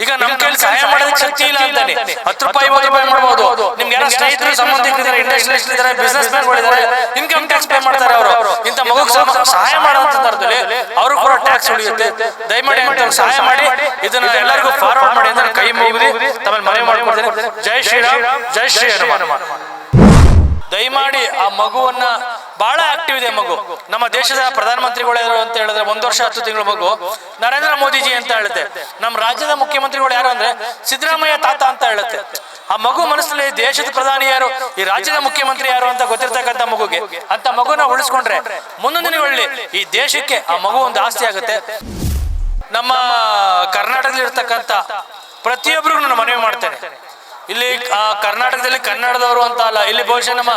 ಈಗ ನಮ್ಮ ಕೈಲಿ ಸಹಾಯ ಮಾಡೋದಕ್ಕೆ ಶಕ್ತಿ ಇಲ್ಲ ಅಂತಾನೆ. ಹತ್ತು ರೂಪಾಯಿ ರೂಪಾಯಿ ಮಾಡ್ಬೋದು. ನಿಮ್ಗೆ ಸ್ನೇಹಿತರು ಸಂಬಂಧಿಕರಿದ್ದಾರೆ ಇಂಡಸ್ಟ್ರಿಯಲಿಸ್ಟ್ ಇದ್ದಾರೆ ಬಿಸ್ನೆಸ್ ಮ್ಯಾನ್ಗಳಿದ್ದಾರೆ ಇನ್ಕಮ್ ಟ್ಯಾಕ್ಸ್ ಪೇ ಮಾಡ್ತಾರೆ ಅವರು. ಇಂಥ ಸಮ- ಸಹಾಯ ಮಾಡುವಂತ ಸಂದರ್ಭದಲ್ಲಿ ಅವರು ಕೂಡ ಟ್ಯಾಕ್ಸ್ ಉಳಿಯುತ್ತೆ. ದಯಮಾಡಿ ಸಹಾಯ ಮಾಡಿ. ಇದನ್ನ ಎಲ್ಲರಿಗೂ ಫಾರ್ವರ್ಡ್ ಮಾಡಿ ಅಂತ ಕೈ ಮುಗಿದು ತಮ್ಮಲ್ಲಿ ಮನವಿ ಮಾಡ್ಕೊಡ್ತೇನೆ. ಜೈ ಶ್ರೀರಾಮ್, ಜೈ ಶ್ರೀ ಹನುಮಾನ್. ದಯಮಾಡಿ ಆ ಮಗುವನ್ನ ಬಹಳ ಆಕ್ಟಿವ್ ಇದೆ ಮಗು. ನಮ್ಮ ದೇಶದ ಪ್ರಧಾನಮಂತ್ರಿಗಳು ಯಾರು ಅಂತ ಹೇಳಿದ್ರೆ ಒಂದು ವರ್ಷ ಹತ್ತು ತಿಂಗಳು ಮಗು. ನರೇಂದ್ರ ಮೋದಿಜಿ ಅಂತ ಹೇಳುತ್ತೆ ನಮ್ಮ ರಾಜ್ಯದ ಮುಖ್ಯಮಂತ್ರಿಗಳು ಯಾರು ಅಂದ್ರೆ ಸಿದ್ದರಾಮಯ್ಯ ತಾತ ಅಂತ ಹೇಳುತ್ತೆ. ಆ ಮಗು ಮನಸ್ಸಲ್ಲಿ ದೇಶದ ಪ್ರಧಾನಿ ಯಾರು, ಈ ರಾಜ್ಯದ ಮುಖ್ಯಮಂತ್ರಿ ಯಾರು ಅಂತ ಗೊತ್ತಿರ್ತಕ್ಕಂಥ ಮಗುಗೆ. ಅಂತ ಮಗುನ ಉಳಿಸ್ಕೊಂಡ್ರೆ ಮುಂದಿನ ಒಳ್ಳೆ ಈ ದೇಶಕ್ಕೆ ಆ ಮಗು ಒಂದು ಆಸ್ತಿ ಆಗುತ್ತೆ. ನಮ್ಮ ಕರ್ನಾಟಕದಲ್ಲಿ ಇರ್ತಕ್ಕಂಥ ಪ್ರತಿಯೊಬ್ಬರಿಗೂ ನಾನು ಮನವಿ ಮಾಡ್ತೇನೆ. ಇಲ್ಲಿ ಕರ್ನಾಟಕದಲ್ಲಿ ಕನ್ನಡದವರು ಅಂತ ಅಲ್ಲ, ಇಲ್ಲಿ ಬಹುಶಃ ನಮ್ಮ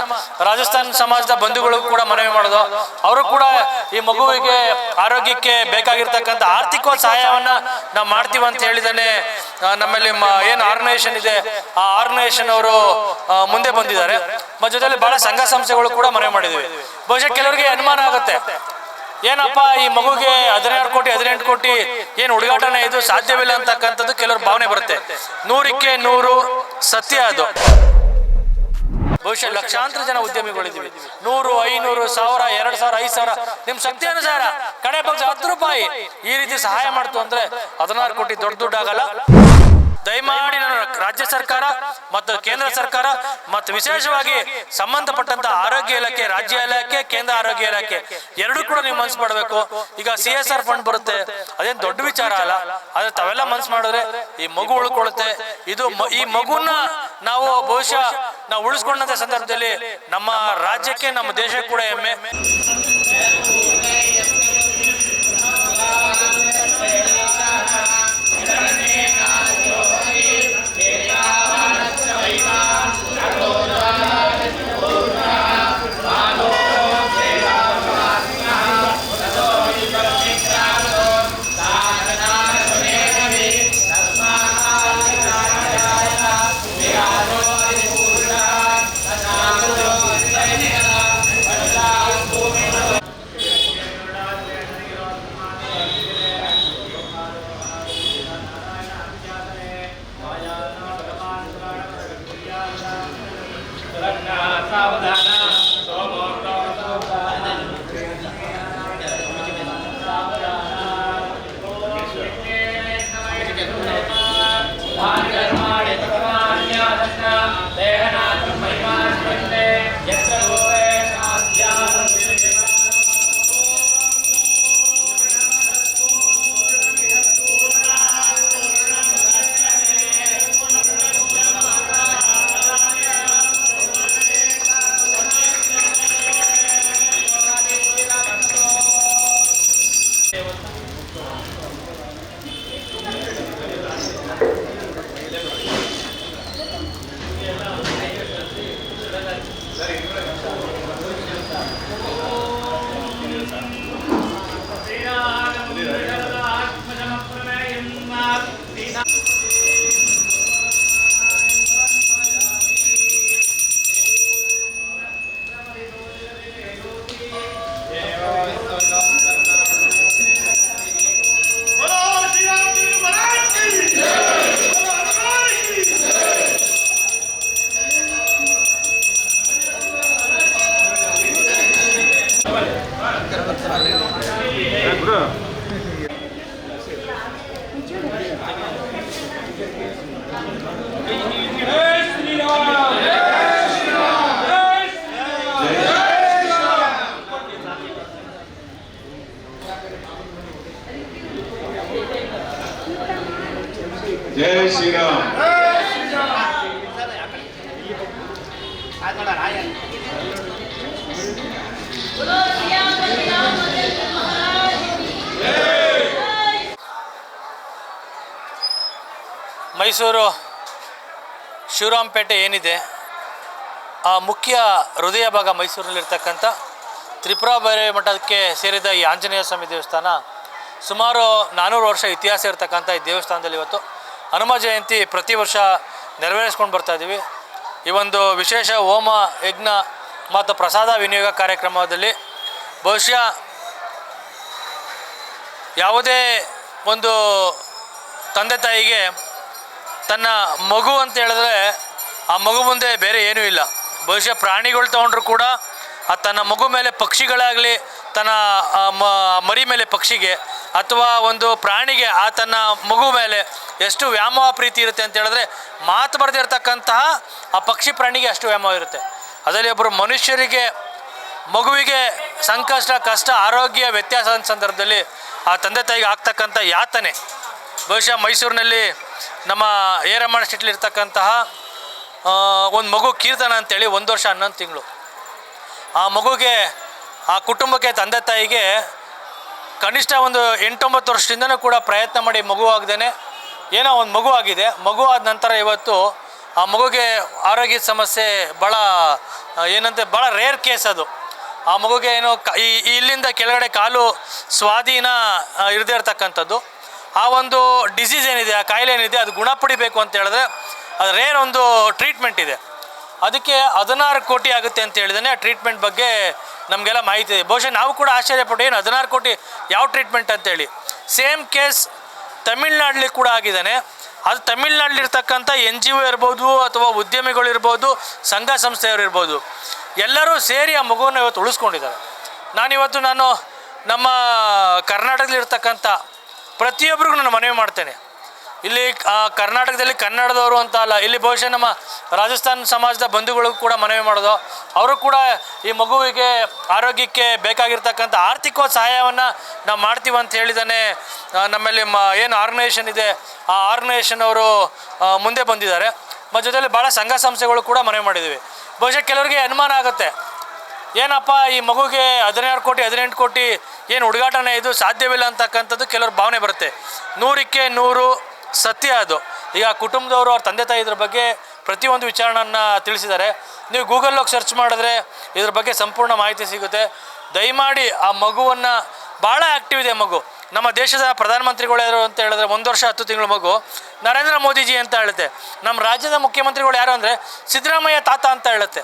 ರಾಜಸ್ಥಾನ್ ಸಮಾಜದ ಬಂಧುಗಳು ಕೂಡ ಮನವಿ ಮಾಡೋದು. ಅವರು ಕೂಡ ಈ ಮಗುವಿಗೆ ಆರೋಗ್ಯಕ್ಕೆ ಬೇಕಾಗಿರ್ತಕ್ಕಂಥ ಆರ್ಥಿಕ ಸಹಾಯವನ್ನ ನಾವು ಮಾಡ್ತೀವಿ ಅಂತ ಹೇಳಿದಾನೆ ನಮ್ಮಲ್ಲಿ ಏನು ಆರ್ಗನೈಸೇಷನ್ ಇದೆ, ಆ ಆರ್ಗನೈಸೇಷನ್ ಅವರು ಮುಂದೆ ಬಂದಿದ್ದಾರೆ. ಜೊತೆಯಲ್ಲಿ ಬಹಳ ಸಂಘ ಸಂಸ್ಥೆಗಳು ಕೂಡ ಮನವಿ ಮಾಡಿದ್ವಿ. ಬಹುಶಃ ಕೆಲವರಿಗೆ ಅನುಮಾನ ಆಗುತ್ತೆ. ಏನಪ್ಪ, ಈ ಮಗುಗೆ ಹದಿನಾರು ಕೋಟಿ, ಹದಿನೆಂಟು ಕೋಟಿ ಏನು ಹುಡುಗಾಟನೇ ಇದು ಸಾಧ್ಯವಿಲ್ಲ ಅಂತಕ್ಕಂಥದ್ದು ಕೆಲವರು ಭಾವನೆ ಬರುತ್ತೆ. ನೂರಕ್ಕೆ ನೂರು ಸತ್ಯ ಅದು. ಬಹುಶಃ ಲಕ್ಷಾಂತರ ಜನ ಉದ್ಯಮಿಗಳಿದ್ದೀವಿ. ನೂರು, ಐನೂರು, ಸಾವಿರ, ಎರಡು ಸಾವಿರ, ಐದು ಸಾವಿರ. ನಿಮ್ ಶಕ್ತಿ ಅನುಸಾರ ಕಡೆ ಪಕ್ಷ ಹತ್ತು ರೂಪಾಯಿ ಈ ರೀತಿ ಸಹಾಯ ಮಾಡ್ತು ಅಂದ್ರೆ ಹದಿನಾರು ಕೋಟಿ ದೊಡ್ಡ ದುಡ್ಡು ಆಗಲ್ಲ ದಯಮಾಡಿ ನಾನು ರಾಜ್ಯ ಸರ್ಕಾರ ಮತ್ತು ಕೇಂದ್ರ ಸರ್ಕಾರ ಮತ್ತು ವಿಶೇಷವಾಗಿ ಸಂಬಂಧಪಟ್ಟಂತ ಆರೋಗ್ಯ ಇಲಾಖೆ, ರಾಜ್ಯ ಇಲಾಖೆ, ಕೇಂದ್ರ ಆರೋಗ್ಯ ಇಲಾಖೆ ಎರಡೂ ಕೂಡ ನೀವು ಮನ್ಸು ಮಾಡಬೇಕು. ಈಗ ಸಿ ಎಸ್ ಆರ್ ಫಂಡ್ ಬರುತ್ತೆ. ಅದೇನು ದೊಡ್ಡ ವಿಚಾರ ಅಲ್ಲ. ಆದ್ರೆ ತಾವೆಲ್ಲ ಮನ್ಸು ಮಾಡಿದ್ರೆ ಈ ಮಗು ಉಳ್ಕೊಳ್ಳುತ್ತೆ ಇದು ಈ ಮಗುನ ನಾವು ಬಹುಶಃ ನಾವು ಉಳಿಸ್ಕೊಂಡಂತ ಸಂದರ್ಭದಲ್ಲಿ ನಮ್ಮ ರಾಜ್ಯಕ್ಕೆ ನಮ್ಮ ದೇಶಕ್ಕೆ ಕೂಡ ಹೆಮ್ಮೆ. Amen. ಜೈ ಶ್ರೀರಾಮ್. ಮೈಸೂರು ಶಿವರಾಂಪೇಟೆ ಏನಿದೆ, ಆ ಮುಖ್ಯ ಹೃದಯ ಭಾಗ ಮೈಸೂರಿನಲ್ಲಿರ್ತಕ್ಕಂಥ ತ್ರಿಪುರಾ ಭೈರವಿ ಮಠಕ್ಕೆ ಸೇರಿದ ಈ ಆಂಜನೇಯ ಸ್ವಾಮಿ ದೇವಸ್ಥಾನ ಸುಮಾರು ನಾನ್ನೂರು ವರ್ಷ ಇತಿಹಾಸ ಇರತಕ್ಕಂಥ ಈ ದೇವಸ್ಥಾನದಲ್ಲಿ ಇವತ್ತು ಹನುಮ ಜಯಂತಿ ಪ್ರತಿ ವರ್ಷ ನೆರವೇರಿಸ್ಕೊಂಡು ಬರ್ತಾ ಇದ್ದೀವಿ ಈ ಒಂದು ವಿಶೇಷ ಹೋಮ, ಯಜ್ಞ ಮತ್ತು ಪ್ರಸಾದ ವಿನಿಯೋಗ ಕಾರ್ಯಕ್ರಮದಲ್ಲಿ ಬಹುಶಃ ಯಾವುದೇ ಒಂದು ತಂದೆ ತಾಯಿಗೆ ತನ್ನ ಮಗು ಅಂತ ಹೇಳಿದ್ರೆ ಆ ಮಗು ಮುಂದೆ ಬೇರೆ ಏನೂ ಇಲ್ಲ. ಬಹುಶಃ ಪ್ರಾಣಿಗಳು ತೊಗೊಂಡ್ರು ಕೂಡ ಆ ತನ್ನ ಮಗು ಮೇಲೆ ಪಕ್ಷಿಗಳಾಗಲಿ ತನ್ನ ಮರಿ ಮೇಲೆ ಪಕ್ಷಿಗೆ ಅಥವಾ ಒಂದು ಪ್ರಾಣಿಗೆ ಆ ತನ್ನ ಮಗು ಮೇಲೆ ಎಷ್ಟು ವ್ಯಾಮೋಹ ಪ್ರೀತಿ ಇರುತ್ತೆ ಅಂತ ಹೇಳಿದ್ರೆ ಮಾತು ಬರೆದಿರ್ತಕ್ಕಂತಹ ಆ ಪಕ್ಷಿ ಪ್ರಾಣಿಗೆ ಅಷ್ಟು ವ್ಯಾಮೋಹ ಇರುತ್ತೆ. ಅದರಲ್ಲಿ ಒಬ್ಬರು ಮನುಷ್ಯರಿಗೆ, ಮಗುವಿಗೆ ಸಂಕಷ್ಟ, ಕಷ್ಟ, ಆರೋಗ್ಯ ವ್ಯತ್ಯಾಸ ಸಂದರ್ಭದಲ್ಲಿ ಆ ತಂದೆ ತಾಯಿಗೆ ಆಗ್ತಕ್ಕಂಥ ಯಾತನೆ. ಬಹುಶಃ ಮೈಸೂರಿನಲ್ಲಿ ನಮ್ಮ ಶೆಟ್ಲಿ ಇರ್ತಕ್ಕಂತಹ ಒಂದು ಮಗು ಕೀರ್ತನ ಅಂತೇಳಿ ಒಂದು ವರ್ಷ ಹನ್ನೊಂದು ತಿಂಗಳು. ಆ ಮಗುಗೆ ಆ ಕುಟುಂಬಕ್ಕೆ ತಂದೆ ತಾಯಿಗೆ ಕನಿಷ್ಠ ಒಂದು ಎಂಟೊಂಬತ್ತು ವರ್ಷದಿಂದನೂ ಕೂಡ ಪ್ರಯತ್ನ ಮಾಡಿ ಮಗು ಏನೋ ಒಂದು ಮಗು ಆಗಿದೆ. ಮಗು ಆದ ನಂತರ ಇವತ್ತು ಆ ಮಗುಗೆ ಆರೋಗ್ಯ ಸಮಸ್ಯೆ ಭಾಳ ಏನಂತೆ ಭಾಳ ರೇರ್ ಕೇಸ್ ಅದು. ಆ ಮಗುಗೆ ಏನೋ ಈ ಇಲ್ಲಿಂದ ಕೆಳಗಡೆ ಕಾಲು ಸ್ವಾಧೀನ ಇರದೇ ಇರ್ತಕ್ಕಂಥದ್ದು. ಆ ಒಂದು ಡಿಸೀಸ್ ಏನಿದೆ, ಆ ಕಾಯಿಲೆ ಏನಿದೆ, ಅದು ಗುಣಪಡಿಬೇಕು ಅಂತ ಹೇಳಿದ್ರೆ ಅದು ರೇರ್ ಒಂದು ಟ್ರೀಟ್ಮೆಂಟ್ ಇದೆ. ಅದಕ್ಕೆ ಹದಿನಾರು ಕೋಟಿ ಆಗುತ್ತೆ ಅಂತ ಹೇಳಿದ್ರೆ ಆ ಟ್ರೀಟ್ಮೆಂಟ್ ಬಗ್ಗೆ ನಮಗೆಲ್ಲ ಮಾಹಿತಿ ಇದೆ. ಬಹುಶಃ ನಾವು ಕೂಡ ಆಶ್ಚರ್ಯಪಟ್ಟು ಏನು ಹದಿನಾರು ಕೋಟಿ ಯಾವ ಟ್ರೀಟ್ಮೆಂಟ್ ಅಂತೇಳಿ. ಸೇಮ್ ಕೇಸ್ ತಮಿಳ್ನಾಡಲ್ಲಿ ಕೂಡ ಆಗಿದ್ದಾನೆ. ಅದು ತಮಿಳ್ನಾಡಲ್ಲಿರ್ತಕ್ಕಂಥ ಎನ್ ಜಿ ಒ ಇರ್ಬೋದು ಅಥವಾ ಉದ್ಯಮಿಗಳು ಇರ್ಬೋದು, ಸಂಘ ಸಂಸ್ಥೆಯವರು ಇರ್ಬೋದು. ಎಲ್ಲರೂ ಸೇರಿ ಆ ಮಗುವನ್ನು ಇವತ್ತು ಉಳಿಸ್ಕೊಂಡಿದ್ದಾರೆ. ನಾನಿವತ್ತು ನಾನು ನಮ್ಮ ಕರ್ನಾಟಕದಲ್ಲಿರ್ತಕ್ಕಂಥ ಪ್ರತಿಯೊಬ್ಬರಿಗೂ ನಾನು ಮನವಿ ಮಾಡ್ತೇನೆ. ಇಲ್ಲಿ ಕರ್ನಾಟಕದಲ್ಲಿ ಕನ್ನಡದವರು ಅಂತ ಅಲ್ಲ, ಇಲ್ಲಿ ಬಹುಶಃ ನಮ್ಮ ರಾಜಸ್ಥಾನ್ ಸಮಾಜದ ಬಂಧುಗಳಿಗೂ ಕೂಡ ಮನವಿ ಮಾಡೋದು. ಅವರು ಕೂಡ ಈ ಮಗುವಿಗೆ ಆರೋಗ್ಯಕ್ಕೆ ಬೇಕಾಗಿರ್ತಕ್ಕಂಥ ಆರ್ಥಿಕವಾದ ಸಹಾಯವನ್ನು ನಾವು ಮಾಡ್ತೀವಿ ಅಂತ ಹೇಳಿದಾನೆ ನಮ್ಮಲ್ಲಿ, ಮ, ಏನು ಆರ್ಗನೈಸೇಷನ್ ಇದೆ, ಆ ಆರ್ಗನೈಸೇಷನ್ ಅವರು ಮುಂದೆ ಬಂದಿದ್ದಾರೆ. ಮತ್ತು ಜೊತೆಯಲ್ಲಿ ಭಾಳ ಸಂಘ ಸಂಸ್ಥೆಗಳು ಕೂಡ ಮನವಿ ಮಾಡಿದ್ದೀವಿ ಬಹುಶಃ ಕೆಲವರಿಗೆ ಅನುಮಾನ ಆಗುತ್ತೆ. ಏನಪ್ಪ, ಈ ಮಗುಗೆ ಹದಿನಾರು ಕೋಟಿ, ಹದಿನೆಂಟು ಕೋಟಿ, ಏನು ಹುಡುಗಾಟನೇ ಇದು ಸಾಧ್ಯವಿಲ್ಲ ಅಂತಕ್ಕಂಥದ್ದು ಕೆಲವ್ರ ಭಾವನೆ ಬರುತ್ತೆ. ನೂರಕ್ಕೆ ನೂರು ಸತ್ಯ ಅದು. ಈಗ ಕುಟುಂಬದವರು ಅವ್ರ ತಂದೆ ತಾಯಿ ಇದ್ರ ಬಗ್ಗೆ ಪ್ರತಿಯೊಂದು ವಿಚಾರಣೆಯನ್ನು ತಿಳಿಸಿದ್ದಾರೆ. ನೀವು ಗೂಗಲ್ಲೋಗಿ ಸರ್ಚ್ ಮಾಡಿದ್ರೆ ಇದ್ರ ಬಗ್ಗೆ ಸಂಪೂರ್ಣ ಮಾಹಿತಿ ಸಿಗುತ್ತೆ. ದಯಮಾಡಿ ಆ ಮಗುವನ್ನು ಭಾಳ ಆ್ಯಕ್ಟಿವ್ ಇದೆ ಮಗು. ನಮ್ಮ ದೇಶದ ಪ್ರಧಾನಮಂತ್ರಿಗಳು ಯಾರು ಅಂತ ಹೇಳಿದ್ರೆ ಒಂದು ವರ್ಷ, ಹತ್ತು ತಿಂಗಳ ಮಗು. ನರೇಂದ್ರ ಮೋದಿಜಿ ಅಂತ ಹೇಳುತ್ತೆ. ನಮ್ಮ ರಾಜ್ಯದ ಮುಖ್ಯಮಂತ್ರಿಗಳು ಯಾರು ಅಂದರೆ ಸಿದ್ದರಾಮಯ್ಯ ತಾತ ಅಂತ ಹೇಳುತ್ತೆ.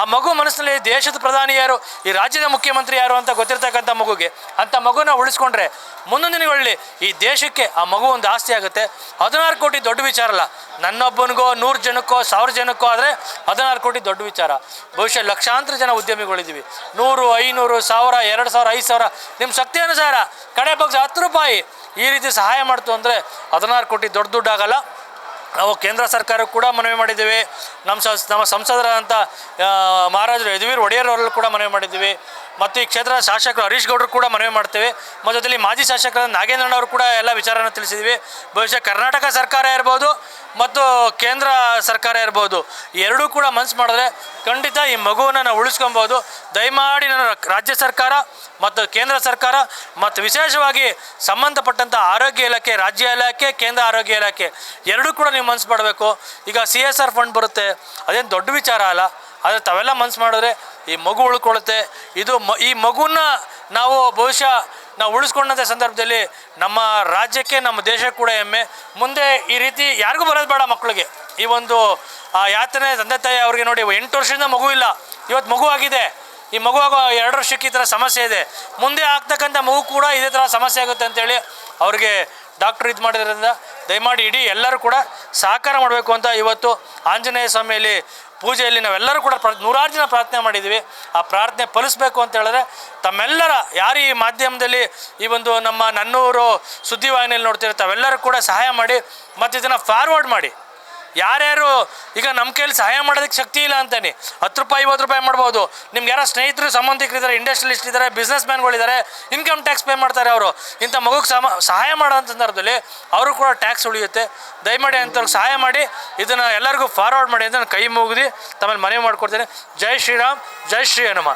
ಆ ಮಗು ಮನಸ್ಸಿನಲ್ಲಿ ದೇಶದ ಪ್ರಧಾನಿ ಯಾರು, ಈ ರಾಜ್ಯದ ಮುಖ್ಯಮಂತ್ರಿ ಯಾರು ಅಂತ ಗೊತ್ತಿರ್ತಕ್ಕಂಥ ಮಗುಗೆ ಅಂಥ ಮಗುನ ಉಳಿಸ್ಕೊಂಡ್ರೆ ಮುಂದಿನ ದಿನಗಳಲ್ಲಿ ಈ ದೇಶಕ್ಕೆ ಆ ಮಗು ಒಂದು ಆಸ್ತಿ ಆಗುತ್ತೆ. ಹದಿನಾರು ಕೋಟಿ ದೊಡ್ಡ ವಿಚಾರ ಅಲ್ಲ. ನನ್ನೊಬ್ಬನಿಗೋ, ನೂರು ಜನಕ್ಕೋ, ಸಾವಿರ ಜನಕ್ಕೋ ಆದರೆ ಹದಿನಾರು ಕೋಟಿ ದೊಡ್ಡ ವಿಚಾರ. ಬಹುಶಃ ಲಕ್ಷಾಂತರ ಜನ ಉದ್ಯಮಿಗಳಿದ್ದೀವಿ. ನೂರು, ಐನೂರು, ಸಾವಿರ, ಎರಡು ಸಾವಿರ, ಐದು ಸಾವಿರ. ನಿಮ್ಮ ಶಕ್ತಿ ಅನುಸಾರ ಕಡೆ ಪಕ್ಷ ಹತ್ತು ರೂಪಾಯಿ ಈ ರೀತಿ ಸಹಾಯ ಮಾಡ್ತು ಅಂದರೆ ಹದಿನಾರು ಕೋಟಿ ದೊಡ್ಡ ದುಡ್ಡಾಗಲ್ಲ ನಾವು ಕೇಂದ್ರ ಸರ್ಕಾರಕ್ಕೆ ಕೂಡ ಮನವಿ ಮಾಡಿದ್ದೀವಿ. ನಮ್ಮ ನಮ್ಮ ಸಂಸದರಾದಂಥ ಮಹಾರಾಜರು ಯದುವೀರ್ ಒಡೆಯರ್ ಅವರಲ್ಲೂ ಕೂಡ ಮನವಿ ಮಾಡಿದ್ದೀವಿ. ಮತ್ತು ಈ ಕ್ಷೇತ್ರದ ಶಾಸಕರು ಹರೀಶ್ ಗೌಡರು ಕೂಡ ಮನವಿ ಮಾಡ್ತೇವೆ. ಮತ್ತು ಅದರಲ್ಲಿ ಮಾಜಿ ಶಾಸಕರಾದ ನಾಗೇಂದ್ರಣ್ಣ ಅವರು ಕೂಡ ಎಲ್ಲ ವಿಚಾರನ ತಿಳಿಸಿದ್ದೀವಿ ಬಹುಶಃ ಕರ್ನಾಟಕ ಸರ್ಕಾರ ಇರ್ಬೋದು ಮತ್ತು ಕೇಂದ್ರ ಸರ್ಕಾರ ಇರ್ಬೋದು. ಎರಡೂ ಕೂಡ ಮನಸ್ಸು ಮಾಡಿದ್ರೆ ಖಂಡಿತ ಈ ಮಗುವನ್ನು ನಾವು ಉಳಿಸ್ಕೊಬೋದು. ದಯಮಾಡಿ ನನ್ನ ರಾಜ್ಯ ಸರ್ಕಾರ ಮತ್ತು ಕೇಂದ್ರ ಸರ್ಕಾರ ಮತ್ತು ವಿಶೇಷವಾಗಿ ಸಂಬಂಧಪಟ್ಟಂಥ ಆರೋಗ್ಯ ಇಲಾಖೆ, ರಾಜ್ಯ ಇಲಾಖೆ, ಕೇಂದ್ರ ಆರೋಗ್ಯ ಇಲಾಖೆ ಎರಡೂ ಕೂಡ ನೀವು ಮನಸ್ಸು ಮಾಡಬೇಕು. ಈಗ ಸಿ ಎಸ್ ಆರ್ ಫಂಡ್ ಬರುತ್ತೆ. ಅದೇನು ದೊಡ್ಡ ವಿಚಾರ ಅಲ್ಲ. ಆದರೆ ತಾವೆಲ್ಲ ಮನಸ್ಸು ಮಾಡಿದ್ರೆ ಈ ಮಗು ಉಳ್ಕೊಳ್ಳುತ್ತೆ. ಇದು ಮ, ಈ ಮಗುನ ನಾವು ಬಹುಶಃ ನಾವು ಉಳಿಸ್ಕೊಂಡಂಥ ಸಂದರ್ಭದಲ್ಲಿ ನಮ್ಮ ರಾಜ್ಯಕ್ಕೆ, ನಮ್ಮ ದೇಶಕ್ಕೆ ಕೂಡ ಹೆಮ್ಮೆ. ಮುಂದೆ ಈ ರೀತಿ ಯಾರಿಗೂ ಬರೋದು ಬೇಡ ಮಕ್ಕಳಿಗೆ. ಈ ಒಂದು, ಆ ಯಾತನೆ ತಂದೆ ತಾಯಿ ಅವ್ರಿಗೆ ನೋಡಿ ಎಂಟು ವರ್ಷದಿಂದ ಮಗು ಇಲ್ಲ. ಇವತ್ತು ಮಗು ಆಗಿದೆ. ಈ ಮಗು ಆಗೋ ಎರಡು ವರ್ಷಕ್ಕೆ ಈ ಥರ ಸಮಸ್ಯೆ ಇದೆ. ಮುಂದೆ ಆಗ್ತಕ್ಕಂಥ ಮಗು ಕೂಡ ಇದೇ ಥರ ಸಮಸ್ಯೆ ಆಗುತ್ತೆ ಅಂತೇಳಿ ಅವ್ರಿಗೆ ಡಾಕ್ಟ್ರು ಇದು ಮಾಡಿದ್ರಿಂದ ದಯಮಾಡಿ ಇಡೀ ಎಲ್ಲರೂ ಕೂಡ ಸಹಕಾರ ಮಾಡಬೇಕು ಅಂತ ಇವತ್ತು ಆಂಜನೇಯ ಸ್ವಾಮಿಯಲ್ಲಿ ಪೂಜೆಯಲ್ಲಿ ನಾವೆಲ್ಲರೂ ಕೂಡ ಪ್ರ ನೂರಾರು ಜನ ಪ್ರಾರ್ಥನೆ ಮಾಡಿದ್ದೀವಿ ಆ ಪ್ರಾರ್ಥನೆ ಫಲಿಸ್ಬೇಕು ಅಂತ ಹೇಳಿದ್ರೆ ತಮ್ಮೆಲ್ಲರ, ಯಾರು ಈ ಮಾಧ್ಯಮದಲ್ಲಿ ಈ ಒಂದು ನಮ್ಮ ನನ್ನೂರು ಸುದ್ದಿವಾಹಿನಿಯಲ್ಲಿ ನೋಡ್ತಿರ್ತಾವೆಲ್ಲರೂ ಕೂಡ ಸಹಾಯ ಮಾಡಿ ಮತ್ತು ಇದನ್ನು ಫಾರ್ವರ್ಡ್ ಮಾಡಿ. ಯಾರ್ಯಾರು ಈಗ ನಮ್ಮ ಕೈಯಲ್ಲಿ ಸಹಾಯ ಮಾಡೋದಕ್ಕೆ ಶಕ್ತಿ ಇಲ್ಲ ಅಂತಾನೆ. ಹತ್ತು ರೂಪಾಯಿ, ಐವತ್ತು ರೂಪಾಯಿ ಮಾಡ್ಬೋದು. ನಿಮ್ಗೆ ಯಾರೋ ಸ್ನೇಹಿತರು, ಸಂಬಂಧಿಕರಿದ್ದಾರೆ ಇಂಡಸ್ಟ್ರಿಯಲಿಸ್ಟ್ ಇದ್ದಾರೆ ಬಿಸ್ನೆಸ್ ಮ್ಯಾನ್ಗಳಿದ್ದಾರೆ ಇನ್ಕಮ್ ಟ್ಯಾಕ್ಸ್ ಪೇ ಮಾಡ್ತಾರೆ ಅವರು. ಇಂಥ ಮಗುಗೆ ಸಮ, ಸಹಾಯ ಮಾಡೋ ಸಂದರ್ಭದಲ್ಲಿ ಅವರು ಕೂಡ ಟ್ಯಾಕ್ಸ್ ಉಳಿಯುತ್ತೆ. ದಯಮಾಡಿ ಅಂಥವ್ರಿಗೆ ಸಹಾಯ ಮಾಡಿ, ಇದನ್ನು ಎಲ್ಲರಿಗೂ ಫಾರ್ವರ್ಡ್ ಮಾಡಿ ಅಂತ ನಾನು ಕೈ ಮುಗಿದು ತಮ್ಮಲ್ಲಿ ಮನವಿ ಮಾಡ್ಕೊಡ್ತೇನೆ. ಜೈ ಶ್ರೀರಾಮ್, ಜೈ ಶ್ರೀ ಹನುಮ.